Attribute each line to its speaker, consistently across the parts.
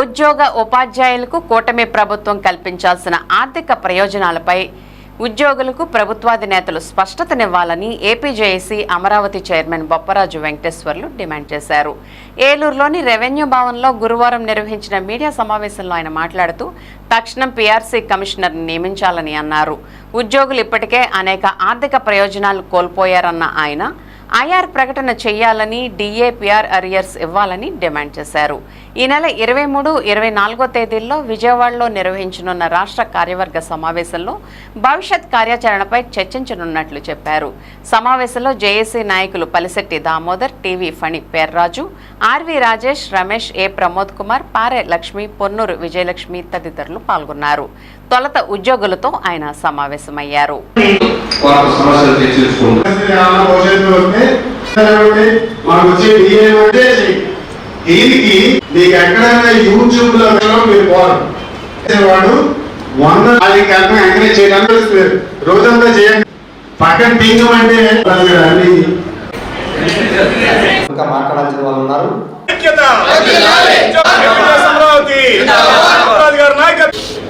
Speaker 1: ఉద్యోగ ఉపాధ్యాయులకు కూటమి ప్రభుత్వం కల్పించాల్సిన ఆర్థిక ప్రయోజనాలపై ఉద్యోగులకు ప్రభుత్వాధినేతలు స్పష్టతనివ్వాలని APJAC Amaravati chairman Bopparaju Venkateswarlu demand చేశారు. ఏలూరులోని రెవెన్యూ భవన్లో గురువారం నిర్వహించిన మీడియా సమావేశంలో ఆయన మాట్లాడుతూ తక్షణం పీఆర్సీ కమిషనర్ని నియమించాలని అన్నారు. ఉద్యోగులు ఇప్పటికే అనేక ఆర్థిక ప్రయోజనాలు కోల్పోయారన్న ఆయన ఐఆర్ ప్రకటన చేయాలని డిఏపిఆర్ అరియర్స్ ఇవ్వాలని డిమాండ్ చేశారు. ఈ నెల ఇరవై మూడు ఇరవై నాలుగో తేదీల్లో విజయవాడలో నిర్వహించనున్న రాష్ట్ర కార్యవర్గ సమావేశంలో భవిష్యత్ కార్యాచరణపై చర్చించనున్నట్లు చెప్పారు. సమావేశంలో జేఏసీ నాయకులు Palisetti Damodar TV Phani Perraju RV Rajesh Ramesh A Pramod Kumar Pare Lakshmi Ponnuru Vijayalakshmi తదితరులు పాల్గొన్నారు. తొలుత ఉద్యోగులతో ఆయన సమావేశమయ్యారు.
Speaker 2: కాబట్టి మాకు వచ్చే డిఏ అంటే దీనికి మీకు ఎక్కడైనా యూట్యూబ్లో మీరు పోరు వాడు వంద అది కనుక ఎంకరేజ్ చేయడానికి రోజంతా చేయండి పక్కన పింగం అంటే
Speaker 3: ఇంకా మాట్లాడాల్సిన వాళ్ళు ఉన్నారు
Speaker 4: నాయకత్వం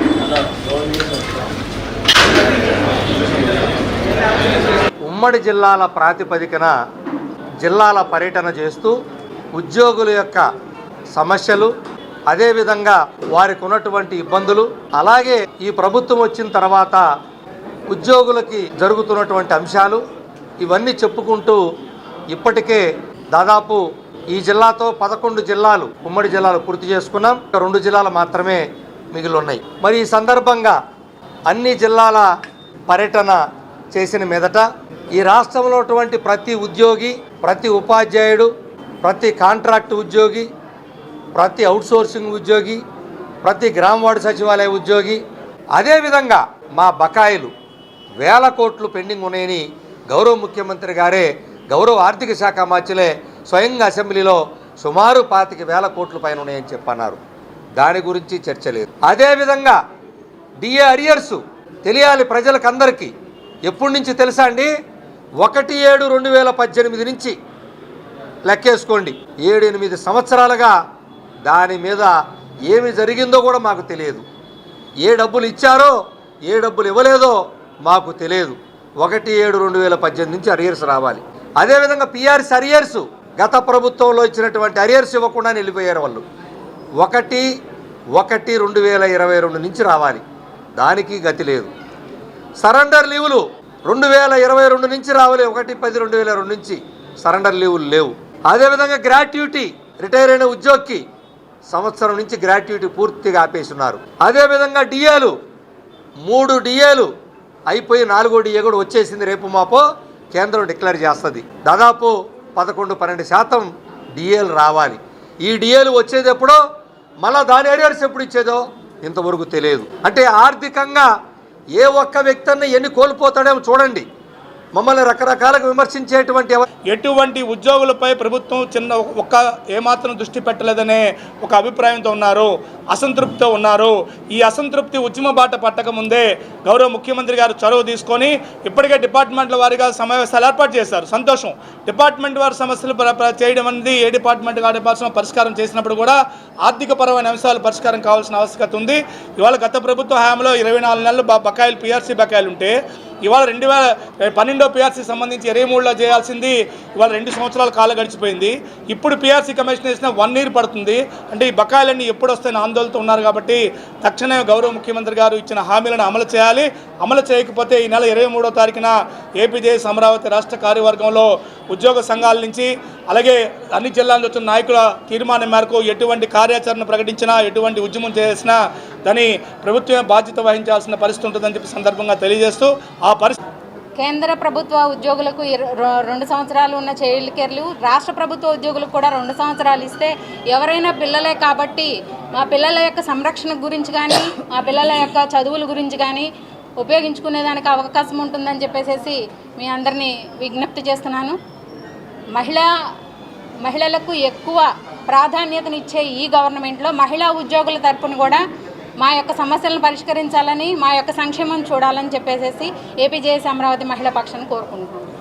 Speaker 3: ఉమ్మడి జిల్లాల ప్రాతిపదికన జిల్లాల పర్యటన చేస్తూ ఉద్యోగుల యొక్క సమస్యలు అదేవిధంగా వారికి ఉన్నటువంటి ఇబ్బందులు అలాగే ఈ ప్రభుత్వం వచ్చిన తర్వాత ఉద్యోగులకి జరుగుతున్నటువంటి అంశాలు ఇవన్నీ చెప్పుకుంటూ ఇప్పటికే దాదాపు ఈ జిల్లాతో పదకొండు జిల్లాలు ఉమ్మడి జిల్లాలు పూర్తి చేసుకున్నాం. రెండు జిల్లాలు మాత్రమే మిగిలి ఉన్నాయి మరి ఈ సందర్భంగా అన్ని జిల్లాల పర్యటన చేసిన మీదట ఈ రాష్ట్రంలో ఉన్నటువంటి ప్రతి ఉద్యోగి ప్రతి ఉపాధ్యాయుడు ప్రతి కాంట్రాక్ట్ ఉద్యోగి ప్రతి అవుట్సోర్సింగ్ ఉద్యోగి ప్రతి గ్రామ వార్డు సచివాలయ ఉద్యోగి అదేవిధంగా మా బకాయిలు వేల కోట్లు పెండింగ్ ఉన్నాయని గౌరవ ముఖ్యమంత్రి గారే గౌరవ ఆర్థిక శాఖ మార్చిలే స్వయంగా అసెంబ్లీలో సుమారు పాతిక వేల కోట్ల పైన ఉన్నాయని చెప్పన్నారు. దాని గురించి చర్చ లేదు. అదేవిధంగా డిఏ అరియర్సు తెలియాలి ప్రజలకు అందరికీ ఎప్పటి నుంచి తెలుసా అండి? ఒకటి ఏడు రెండు వేల పద్దెనిమిది నుంచి లెక్కేసుకోండి. ఏడు ఎనిమిది సంవత్సరాలుగా దాని మీద ఏమి జరిగిందో కూడా మాకు తెలియదు. ఏ డబ్బులు ఇచ్చారో ఏ డబ్బులు ఇవ్వలేదో మాకు తెలియదు. ఒకటి ఏడు రెండు వేల పద్దెనిమిది నుంచి అరియర్స్ రావాలి. అదేవిధంగా పిఆర్ఎస్ అరియర్స్ గత ప్రభుత్వంలో ఇచ్చినటువంటి అరియర్స్ ఇవ్వకుండా వెళ్ళిపోయారు వాళ్ళు. ఒకటి ఒకటి రెండు వేల ఇరవై రెండు నుంచి రావాలి. దానికి గతి లేదు. సరెండర్ లీవులు రెండు వేల ఇరవై రెండు నుంచి రావాలి. ఒకటి పది రెండు వేల రెండు నుంచి సరెండర్ లీవులు లేవు. అదేవిధంగా గ్రాట్యుటీ రిటైర్ అయిన ఉద్యోగికి సంవత్సరం నుంచి గ్రాట్యుటీ పూర్తిగా ఆపేస్తున్నారు. అదేవిధంగా డిఏలు మూడు డిఏలు అయిపోయి నాలుగో డిఏ కూడా వచ్చేసింది రేపు మాపో కేంద్రం డిక్లేర్ చేస్తుంది. దాదాపు పదకొండు పన్నెండు శాతం డిఏలు రావాలి. ఈ డిఏలు వచ్చేది ఎప్పుడో? మళ్ళా దాని ఏరియర్స్ ఎప్పుడు ఇచ్చేదో? ఇంతవరకు తెలియదు. అంటే ఆర్థికంగా ఏ ఒక్క వ్యక్తి అన్న ఎన్ని కోల్పోతాడేమో చూడండి. మమ్మల్ని రకరకాలుగా విమర్శించేటువంటి
Speaker 4: ఎటువంటి ఉద్యోగులపై ప్రభుత్వం చిన్న ఒక్క ఏమాత్రం దృష్టి పెట్టలేదనే ఒక అభిప్రాయంతో ఉన్నారు అసంతృప్తితో ఉన్నారు. ఈ అసంతృప్తి ఉద్యమ బాట పట్టక ముందే గౌరవ ముఖ్యమంత్రి గారు చొరవ తీసుకొని ఇప్పటికే డిపార్ట్మెంట్ల వారిగా సమావేశాలు ఏర్పాటు చేశారు. సంతోషం. డిపార్ట్మెంట్ వారి సమస్యలు చేయడం అనేది ఏ డిపార్ట్మెంట్ ఆ డిపార్ట్మెంట్ పరిష్కారం చేసినప్పుడు కూడా ఆర్థిక పరమైన అంశాలు పరిష్కారం కావాల్సిన ఆవశ్యకత ఉంది. ఇవాళ గత ప్రభుత్వ హయాంలో ఇరవై నాలుగు నెలలు బకాయిలు పిఆర్సీ బకాయిలు ఉంటే ఇవాళ రెండు వేల పన్నెండో పిఆర్సీ సంబంధించి ఇరవై మూడులో చేయాల్సింది ఇవాళ రెండు సంవత్సరాల కాలం గడిచిపోయింది. ఇప్పుడు పిఆర్సీ కమిషన్ వేసిన వన్ ఇయర్ పడుతుంది. అంటే ఈ బకాయిలన్నీ ఎప్పుడు వస్తాయని ఆందోళనతో ఉన్నారు కాబట్టి తక్షణమే గౌరవ ముఖ్యమంత్రి గారు ఇచ్చిన హామీలను అమలు చేయాలి. అమలు చేయకపోతే ఈ నెల ఇరవై మూడో తారీఖున ఏపీజేఎస్ అమరావతి రాష్ట్ర కార్యవర్గంలో ఉద్యోగ సంఘాల నుంచి అలాగే అన్ని జిల్లాల నుంచి వచ్చిన నాయకుల తీర్మానం మేరకు ఎటువంటి కార్యాచరణ ప్రకటించినా ఎటువంటి ఉద్యమం చేసినా దాని ప్రభుత్వమే బాధ్యత వహించాల్సిన పరిస్థితి ఉంటుందని చెప్పి సందర్భంగా తెలియజేస్తూ ఆ పరిస్థితి
Speaker 5: కేంద్ర ప్రభుత్వ ఉద్యోగులకు రెండు సంవత్సరాలు ఉన్న చైల్డ్ కేర్లు రాష్ట్ర ప్రభుత్వ ఉద్యోగులకు కూడా రెండు సంవత్సరాలు ఇస్తే ఎవరైనా పిల్లలే కాబట్టి మా పిల్లల యొక్క సంరక్షణ గురించి కానీ మా పిల్లల యొక్క చదువుల గురించి కానీ ఉపయోగించుకునేదానికి అవకాశం ఉంటుందని చెప్పేసి మీ అందరినీ విజ్ఞప్తి చేస్తున్నాను. మహిళా మహిళలకు ఎక్కువ ప్రాధాన్యతనిచ్చే ఈ గవర్నమెంట్లో మహిళా ఉద్యోగుల తరపున కూడా మా యొక్క సమస్యలను పరిష్కరించాలని మా యొక్క సంక్షేమం చూడాలని చెప్పేసి ఏపీజేఎస్ అమరావతి మహిళా పక్షాన్ని కోరుకుంటున్నాను